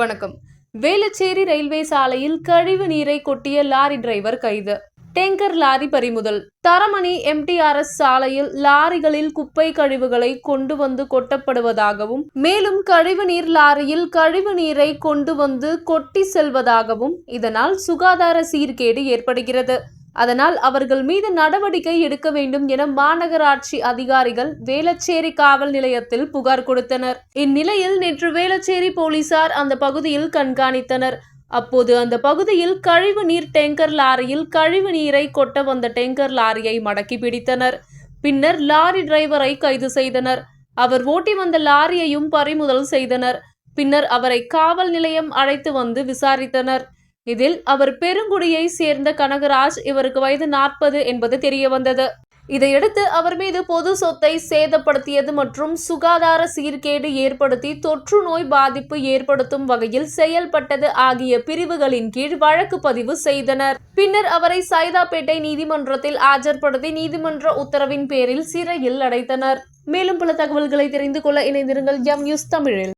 வணக்கம். வேலுச்சேரி ரயில்வே சாலையில் கழிவு நீரை கொட்டிய லாரி டிரைவர் கைது. டேங்கர் லாரி பறிமுதல். தரமணி எம்டிஆர்எஸ் சாலையில் லாரிகளில் குப்பை கழிவுகளை கொண்டு வந்து கொட்டப்படுவதாகவும் மேலும் கழிவு நீர் லாரியில் கழிவு நீரை கொண்டு வந்து கொட்டி செல்வதாகவும் இதனால் சுகாதார சீர்கேடு ஏற்படுகிறது. அதனால் அவர்கள் மீது நடவடிக்கை எடுக்க வேண்டும் என மாநகராட்சி அதிகாரிகள் வேளச்சேரி காவல் நிலையத்தில் புகார் கொடுத்தனர். இந்நிலையில் நேற்று வேளச்சேரி போலீசார் அந்த பகுதியில் கண்காணித்தனர். அப்போது அந்த பகுதியில் கழிவு நீர் டேங்கர் லாரியில் கழிவு நீரை கொட்ட வந்த டேங்கர் லாரியை மடக்கி பிடித்தனர். பின்னர் லாரி டிரைவரை கைது செய்தனர். அவர் ஓட்டி வந்த லாரியையும் பறிமுதல் செய்தனர். பின்னர் அவரை காவல் நிலையம் அழைத்து வந்து விசாரித்தனர். இதில் அவர் பெருங்குடியை சேர்ந்த கனகராஜ் இவருக்கு வயது நாற்பது என்பது தெரிய வந்தது இதையடுத்து அவர் மீது பொது சொத்தை சேதப்படுத்தியது மற்றும் சுகாதார சீர்கேடு ஏற்படுத்தி தொற்று நோய் பாதிப்பு ஏற்படுத்தும் வகையில் செயல்பட்டது ஆகிய பிரிவுகளின் கீழ் வழக்கு பதிவு செய்தனர். பின்னர் அவரை சைதாப்பேட்டை நீதிமன்றத்தில் ஆஜர்படுத்தி நீதிமன்ற உத்தரவின் பேரில் சிறையில் அடைத்தனர். மேலும் பல தகவல்களை தெரிந்து கொள்ள இணைந்திருங்கள் எம் நியூஸ் தமிழில்.